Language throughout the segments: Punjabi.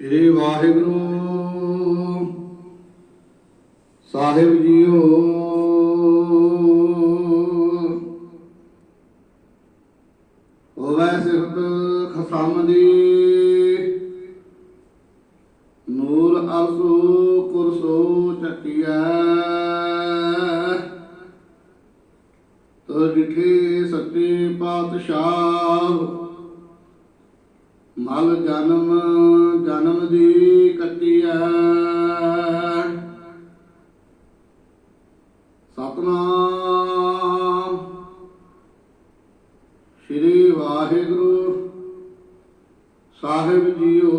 ਸ੍ਰੀ ਵਾਹਿਗੁਰੂ। ਸਾਹਿਬ ਜੀਓ। ਹੋਵੇ ਸਿਫਤ ਖਸਮ ਦੀ। ਨੂਰ ਅਰਸੋ ਕੁਰਸੋ ਚੱਕੀਐ ਤੋ ਜਿਠੇ ਸੱਚੇ ਪਾਤਸ਼ਾਹ। ਮਲ ਜਨਮ ਦੀ ਕੱਟੀਐ ਸਤਨਾਮ। ਸ੍ਰੀ ਵਾਹਿਗੁਰੂ ਸਾਹਿਬ ਜੀਓ।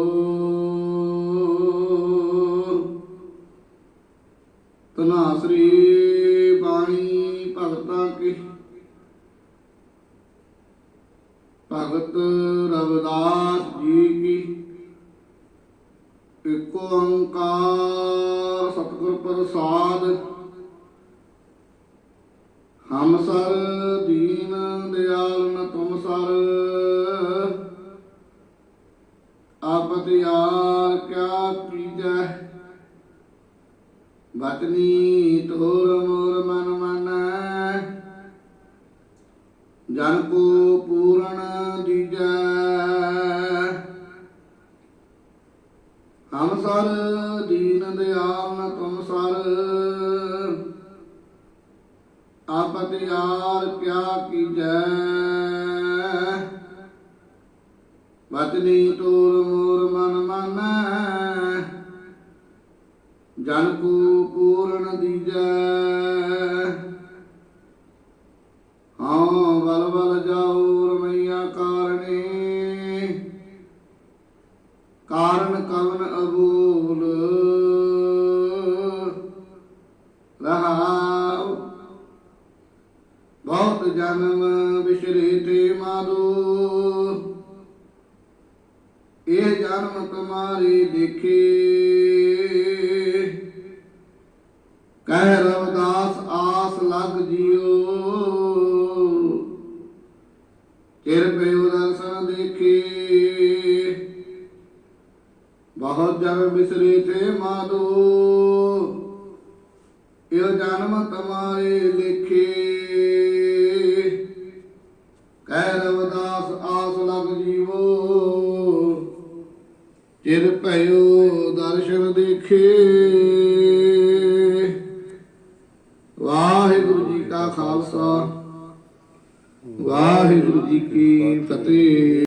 ਤਨਾਸਰੀ ਬਾਣੀ ਭਗਤਾਂ ਕੀ। ਭਗਤ ਰਵਦਾਸ ਏਕ ਓੰਕਾਰ ਸਤਿਗੁਰ ਪ੍ਰਸਾਦ, ਹਮ ਸਰ ਦੀਨ ਦਿਆਲ ਨ ਤੁਮ ਸਰ ਆਪਤ ਯਾਰ ਕਿਆ ਕੀਜੈ? ਬਚਨੀ ਤੋਰ ਮੋਰ ਮਨ ਮਨ, ਜਨ ਕੋ ਪੂਰਨ ਦੀਜੈ ਹਮ ਦੀਨ ਦਿਆਲ ਨ ਤੁਮ ਸਰ। ਆਪਤ ਯਾਰ ਕਿਆ ਕੀਜੈ। ਵਤਨੀ ਤੋਰ ਮੋਰ ਮਨ ਮਾਨੈ। ਜਨ ਕੋ ਪੂਰਨ ਦੀਜੈ। ਕਵਨ ਅਬੂਲ। ਰਹਾਉ ਬਹੁਤ ਜਨਮ ਬਿਸ਼ਰੇ ਤੇ ਮਾਦੋ ਇਹ ਜਨਮ ਤੁਮਾਰੀ ਦੇਖੇ। ਕਹਿ ਰਵਦਾਸ, ਆਸ ਲੱਗ ਜਿਓ ਚਿਰ ਬਹੁਤ ਜਨਮ ਬਿਸਰੇ ਤੇ ਮਾਦੋ ਇਹ ਜਨਮ ਤੁਮਾਰੇ ਲਿਖੇ। ਕਹਿ ਰਵਦਾਸ ਆਸ ਲਗ ਜੀਵੋ। ਚਿਰ ਭਇਓ ਦਰਸ਼ਨ ਦੇਖੇ। ਵਾਹਿਗੁਰੂ ਜੀ ਕਾ ਖਾਲਸਾ। ਵਾਹਿਗੁਰੂ ਜੀ ਕੀ ਫਤਿਹ।